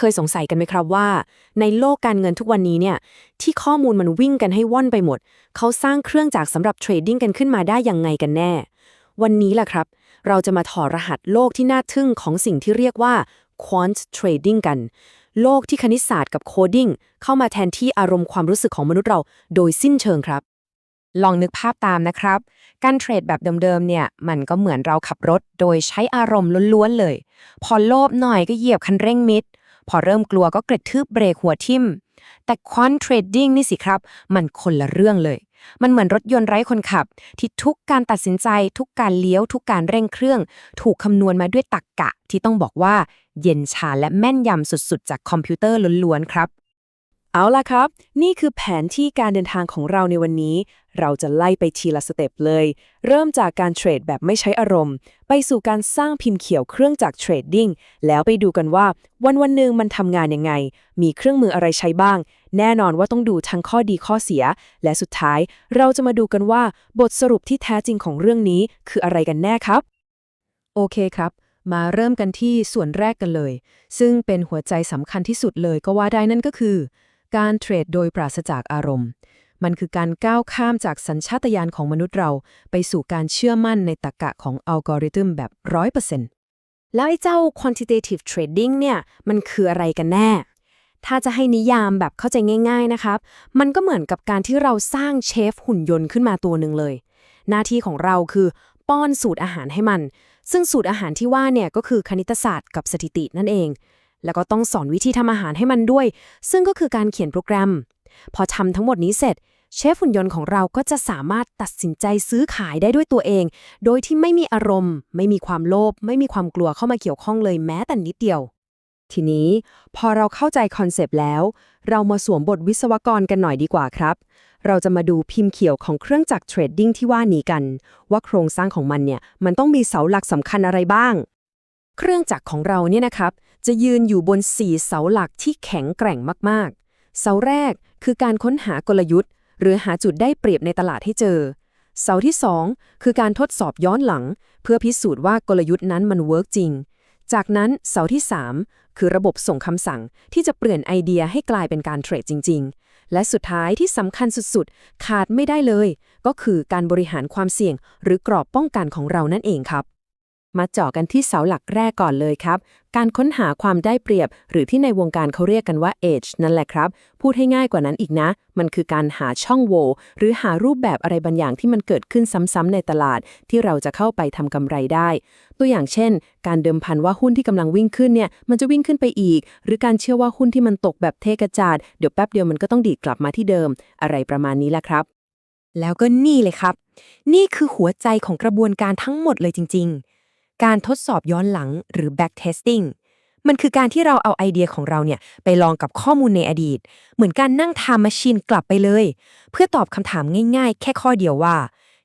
เคยสงสัยกันไหมครับว่า ในโลกการเงินทุกวันนี้เนี่ยที่ข้อมูลมันวิ่งกันให้ว่อนไปหมด เขาสร้างเครื่องจักรสำหรับเทรดดิ้งกันขึ้นมาได้ยังไงกันแน่ วันนี้แหละครับ เราจะมาถอดรหัสโลกที่น่าทึ่งของสิ่งที่เรียกว่า quant trading กัน โลกที่คณิตศาสตร์กับโคดิ้งเข้ามาแทนที่อารมณ์ความรู้สึกของมนุษย์เราโดยสิ้นเชิงครับ ลองนึกภาพตามนะครับ การเทรดแบบเดิมๆเนี่ย มันก็เหมือนเราขับรถโดยใช้อารมณ์ล้วนๆเลย พอโลภหน่อยก็เหยียบคันเร่งมิด พอเริ่มกลัวก็กระทืบเบรกหัวทิ่ม แต่ควอนเทรดดิ้งนี่สิครับ มันคนละเรื่องเลย มันเหมือนรถยนต์ไร้คนขับ ที่ทุกการตัดสินใจ ทุกการเลี้ยว ทุกการเร่งเครื่อง ถูกคำนวณมาด้วยตรรกกะ ที่ต้องบอกว่า เย็นชาและแม่นยำสุดๆ จากคอมพิวเตอร์ล้วนๆครับเอาล่ะครับ นี่คือแผนที่การเดินทางของเราในวันนี้ เราจะไล่ไปทีละสเต็ปเลย เริ่มจากการเทรดแบบไม่ใช้อารมณ์ ไปสู่การสร้างพิมพ์เขียวเครื่องจักรเทรดดิ้งแล้วไปดูกันว่าวันวันหนึ่งมันทำงานยังไง มีเครื่องมืออะไรใช้บ้าง แน่นอนว่าต้องดูทั้งข้อดีข้อเสีย และสุดท้าย เราจะมาดูกันว่า บทสรุปที่แท้จริงของเรื่องนี้คืออะไรกันแน่ครับ โอเคครับ มาเริ่มกันที่ส่วนแรกกันเลย ซึ่งเป็นหัวใจสำคัญที่สุดเลยก็ว่าได้นั่นก็คือ การเทรดโดยปราศจากอารมณ์ มันคือการก้าวข้ามจากสัญชาตญาณของมนุษย์เรา ไปสู่การเชื่อมั่นในตรรกะของอัลกอริทึมแบบ100%แล้วไอ้เจ้า quantitative trading เนี่ย มันคืออะไรกันแน่ ถ้าจะให้นิยามแบบเข้าใจง่าย ๆนะครับ มันก็เหมือนกับการที่เราสร้างเชฟหุ่นยนต์ขึ้นมาตัวหนึ่งเลย หน้าที่ของเราคือป้อนสูตรอาหารให้มัน ซึ่งสูตรอาหารที่ว่าเนี่ยก็คือคณิตศาสตร์กับสถิตินั่นเอง แล้วก็ต้องสอนวิธีทำอาหารให้มันด้วย ซึ่งก็คือการเขียนโปรแกรม พอทำทั้งหมดนี้เสร็จ เชฟหุ่นยนต์ของเราก็จะสามารถตัดสินใจซื้อขายได้ด้วยตัวเอง โดยที่ไม่มีอารมณ์ ไม่มีความโลภไม่มีความกลัวเข้ามาเกี่ยวข้องเลยแม้แต่นิดเดียว ทีนี้พอเราเข้าใจคอนเซปต์แล้ว เรามาสวมบทวิศวกรกันหน่อยดีกว่าครับ เราจะมาดูพิมพ์เขียวของเครื่องจักรเทรดดิ้งที่ว่านี้กัน ว่าโครงสร้างของมันเนี่ยมันต้องมีเสาหลักสำคัญอะไรบ้าง เครื่องจักรของเราเนี่ยนะครับจะยืนอยู่บน4เสาหลักที่แข็งแกร่งมากๆ เสาแรกคือการค้นหากลยุทธ์ หรือหาจุดได้เปรียบในตลาดให้เจอ เสาที่ 2 คือการทดสอบย้อนหลัง เพื่อพิสูจน์ว่ากลยุทธ์นั้นมันเวิร์กจริง จากนั้นเสาที่ 3 คือระบบส่งคำสั่งที่จะเปลี่ยนไอเดียให้กลายเป็นการเทรดจริง ๆ และสุดท้ายที่สำคัญสุดๆ ขาดไม่ได้เลย ก็คือการบริหารความเสี่ยง หรือกรอบป้องกันของเรานั่นเองครับ มาเจาะกันที่เสาหลักแรกก่อนเลยครับ การค้นหาความได้เปรียบ หรือที่ในวงการเขาเรียกกันว่า edge นั่นแหละครับ พูดให้ง่ายกว่านั้นอีกนะ มันคือการหาช่องโหว่หรือหารูปแบบอะไรบางอย่างที่มันเกิดขึ้นซ้ำๆในตลาด ที่เราจะเข้าไปทำกำไรได้ ตัวอย่างเช่น การเดิมพันว่าหุ้นที่กำลังวิ่งขึ้นเนี่ยมันจะวิ่งขึ้นไปอีก หรือการเชื่อว่าหุ้นที่มันตกแบบเทกระจาดเดี๋ยวแป๊บเดียวมันก็ต้องดีดกลับมาที่เดิม อะไรประมาณนี้แหละครับแล้วก็นี่เลยครับ นี่คือหัวใจของกระบวนการทั้งหมดเลยจริง ๆ การทดสอบย้อนหลังหรือ back testing มันคือการที่เราเอาไอเดียของเราเนี่ยไปลองกับข้อมูลในอดีต เหมือนการนั่งทำ machine กลับไปเลย เพื่อตอบคำถามง่ายๆ แค่ข้อเดียวว่า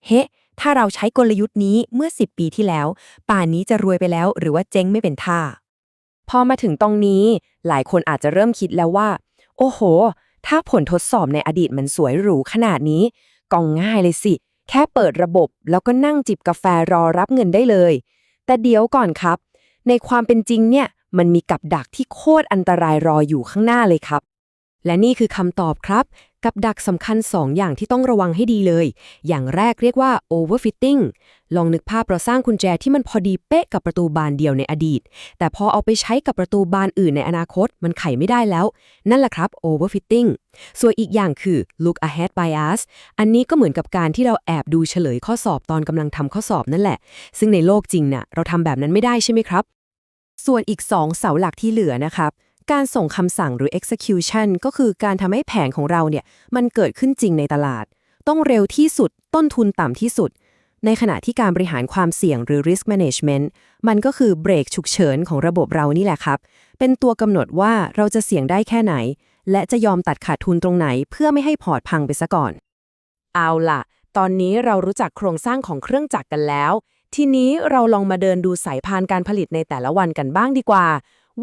เฮ้ ถ้าเราใช้กลยุทธ์นี้เมื่อ 10 ปีที่แล้ว ป่านนี้จะรวยไปแล้ว หรือว่าเจ๊งไม่เป็นท่า พอมาถึงตรงนี้ หลายคนอาจจะเริ่มคิดแล้วว่า โอ้โห ถ้าผลทดสอบในอดีตมันสวยหรูขนาดนี้ก็ง่ายเลยสิ แค่เปิดระบบแล้วก็นั่งจิบกาแฟรอรับเงินได้เลย แต่เดี๋ยวก่อนครับ ในความเป็นจริงเนี่ยมันมีกับดักที่โคตรอันตรายรออยู่ข้างหน้าเลยครับ และนี่คือคำตอบครับ กับดักสำคัญ 2 อย่างที่ต้องระวังให้ดีเลย อย่างแรกเรียกว่า overfitting ลองนึกภาพเราสร้างกุญแจที่มันพอดีเป๊ะกับประตูบานเดียวในอดีต แต่พอเอาไปใช้กับประตูบานอื่นในอนาคตมันไขไม่ได้แล้ว นั่นแหละครับ overfitting ส่วนอีกอย่างคือ look ahead bias อันนี้ก็เหมือนกับการที่เราแอบดูเฉลยข้อสอบตอนกำลังทำข้อสอบนั่นแหละ ซึ่งในโลกจริงน่ะเราทำแบบนั้นไม่ได้ใช่ไหมครับ ส่วนอีก 2 เสาหลักที่เหลือนะครับ การส่งคำสั่งหรือ execution ก็คือการทำให้แผนของเราเนี่ยมันเกิดขึ้นจริงในตลาด ต้องเร็วที่สุด ต้นทุนต่ำที่สุด ในขณะที่การบริหารความเสี่ยงหรือ risk management มันก็คือเบรกฉุกเฉินของระบบเรานี่แหละครับ เป็นตัวกำหนดว่าเราจะเสี่ยงได้แค่ไหน และจะยอมตัดขาดทุนตรงไหน เพื่อไม่ให้พอร์ตพังไปซะก่อน เอาล่ะ ตอนนี้เรารู้จักโครงสร้างของเครื่องจักรกันแล้ว ทีนี้เราลองมาเดินดูสายพานการผลิตในแต่ละวันกันบ้างดีกว่า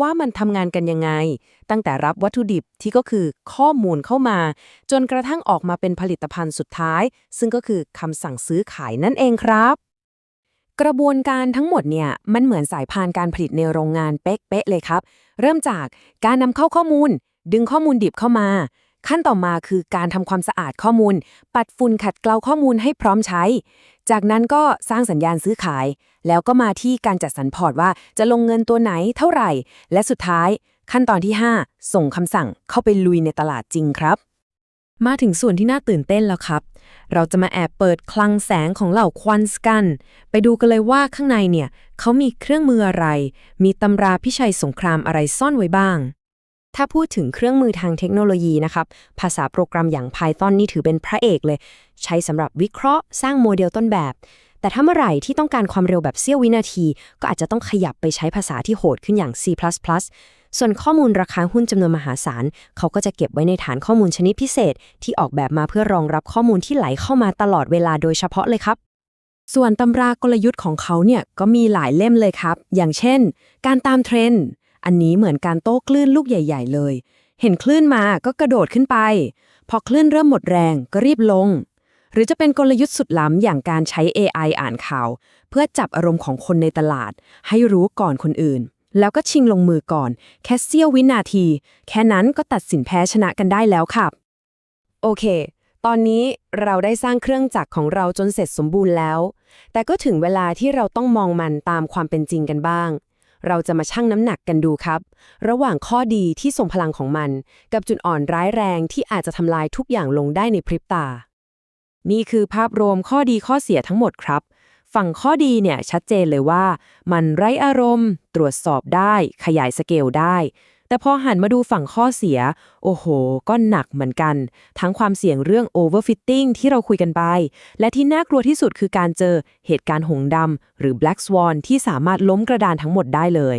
ว่ามันทำงานกันยังไง ตั้งแต่รับวัตถุดิบที่ก็คือข้อมูลเข้ามา จนกระทั่งออกมาเป็นผลิตภัณฑ์สุดท้าย ซึ่งก็คือคำสั่งซื้อขายนั่นเองครับ กระบวนการทั้งหมดเนี่ยมันเหมือนสายพานการผลิตในโรงงานเป๊ะๆเลยครับ เริ่มจากการนำเข้าข้อมูล ดึงข้อมูลดิบเข้ามา ขั้นต่อมาคือการทำความสะอาดข้อมูล ปัดฝุ่นขัดเกลาข้อมูลให้พร้อมใช้ จากนั้นก็สร้างสัญญาณซื้อขาย แล้วก็มาที่การจัดสรรพอร์ตว่าจะลงเงินตัวไหนเท่าไหร่ และสุดท้าย ขั้นตอนที่ 5 ส่งคำสั่งเข้าไปลุยในตลาดจริงครับ มาถึงส่วนที่น่าตื่นเต้นแล้วครับ เราจะมาแอบเปิดคลังแสงของเหล่าควันสกัน ไปดูกันเลยว่าข้างในเนี่ยเขามีเครื่องมืออะไร มีตำราพิชัยสงครามอะไรซ่อนไว้บ้าง ถ้าพูดถึงเครื่องมือทางเทคโนโลยีนะครับ ภาษาโปรแกรมอย่าง Python นี่ถือเป็นพระเอกเลย ใช้สำหรับวิเคราะห์สร้างโมเดลต้นแบบ แต่ถ้าเมื่อไหร่ที่ต้องการความเร็วแบบเสี้ยววินาที ก็อาจจะต้องขยับไปใช้ภาษาที่โหดขึ้นอย่าง C++ ส่วนข้อมูลราคาหุ้นจำนวนมหาศาล เขาก็จะเก็บไว้ในฐานข้อมูลชนิดพิเศษ ที่ออกแบบมาเพื่อรองรับข้อมูลที่ไหลเข้ามาตลอดเวลาโดยเฉพาะเลยครับส่วนตำรากลยุทธ์ของเขาเนี่ยก็มีหลายเล่มเลยครับ อย่างเช่น การตามเทรนด์ อันนี้เหมือนการโต้คลื่นลูกใหญ่ ๆ เลย เห็นคลื่นมาก็กระโดดขึ้นไป พอคลื่นเริ่มหมดแรงก็รีบลง หรือจะเป็นกลยุทธ์สุดล้ำอย่างการใช้ AI อ่านข่าว เพื่อจับอารมณ์ของคนในตลาด ให้รู้ก่อนคนอื่น แล้วก็ชิงลงมือก่อน แค่เสี้ยววินาที แค่นั้นก็ตัดสินแพ้ชนะกันได้แล้วครับ โอเคตอนนี้เราได้สร้างเครื่องจักรของเราจนเสร็จสมบูรณ์แล้ว แต่ก็ถึงเวลาที่เราต้องมองมันตามความเป็นจริงกันบ้าง เราจะมาชั่งน้ำหนักกันดูครับ ระหว่างข้อดีที่ทรงพลังของมัน กับจุดอ่อนร้ายแรงที่อาจจะทำลายทุกอย่างลงได้ในพริบตา นี่คือภาพรวมข้อดีข้อเสียทั้งหมดครับ ฝั่งข้อดีเนี่ยชัดเจนเลยว่า มันไร้อารมณ์ ตรวจสอบได้ ขยายสเกลได้ แต่พอหันมาดูฝั่งข้อเสีย โอ้โห ก็หนักเหมือนกัน ทั้งความเสี่ยงเรื่อง overfitting ที่เราคุยกันไป และที่น่ากลัวที่สุดคือการเจอเหตุการณ์หงดำหรือ black swan ที่สามารถล้มกระดานทั้งหมดได้เลย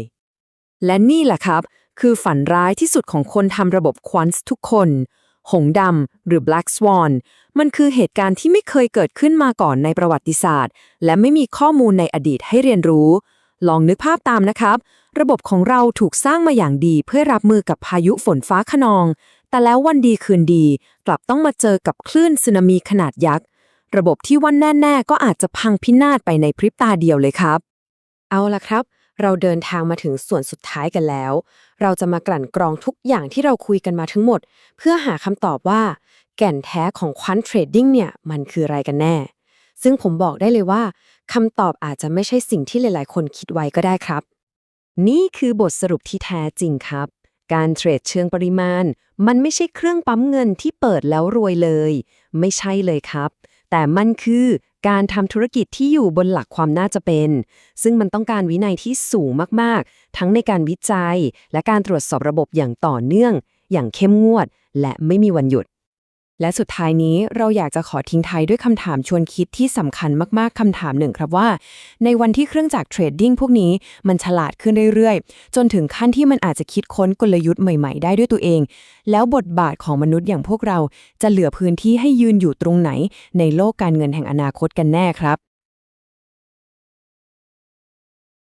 และนี่แหละครับ คือฝันร้ายที่สุดของคนทำระบบควอนต์ทุกคน หงดำหรือ Black Swan มันคือเหตุการณ์ที่ไม่เคยเกิดขึ้นมาก่อนในประวัติศาสตร์ และไม่มีข้อมูลในอดีตให้เรียนรู้ ลองนึกภาพตามนะครับ ระบบของเราถูกสร้างมาอย่างดีเพื่อรับมือกับพายุฝนฟ้าขนอง แต่แล้ววันดีคืนดี กลับต้องมาเจอกับคลื่นสึนามิขนาดยักษ์ ระบบที่วันแน่ๆ ก็อาจจะพังพินาศไปในพริบตาเดียวเลยครับ เอาล่ะครับ เราเดินทางมาถึงส่วนสุดท้ายกันแล้ว เราจะมากลั่นกรองทุกอย่างที่เราคุยกันมาทั้งหมด เพื่อหาคำตอบว่า แก่นแท้ของควอนเทรดดิ้งเนี่ยมันคืออะไรกันแน่ซึ่งผมบอกได้เลยว่า คำตอบอาจจะไม่ใช่สิ่งที่หลาย ๆ คนคิดไว้ก็ได้ครับ นี่คือบทสรุปที่แท้จริงครับ การเทรดเชิงปริมาณ มันไม่ใช่เครื่องปั๊มเงินที่เปิดแล้วรวยเลย ไม่ใช่เลยครับ แต่มันคือการทำธุรกิจที่อยู่บนหลักความน่าจะเป็น ซึ่งมันต้องการวินัยที่สูงมาก ๆ ทั้งในการวิจัย และการตรวจสอบระบบอย่างต่อเนื่อง อย่างเข้มงวด และไม่มีวันหยุด และสุดท้ายนี้เราอยากจะขอทิ้งท้ายด้วยคำถามชวนคิดที่สำคัญมากๆคำถามหนึ่งครับว่า ในวันที่เครื่องจักรเทรดดิ้งพวกนี้มันฉลาดขึ้นเรื่อยๆ จนถึงขั้นที่มันอาจจะคิดค้นกลยุทธ์ใหม่ๆ ได้ด้วยตัวเอง แล้วบทบาทของมนุษย์อย่างพวกเราจะเหลือพื้นที่ให้ยืนอยู่ตรงไหน ในโลกการเงินแห่งอนาคตกันแน่ครับ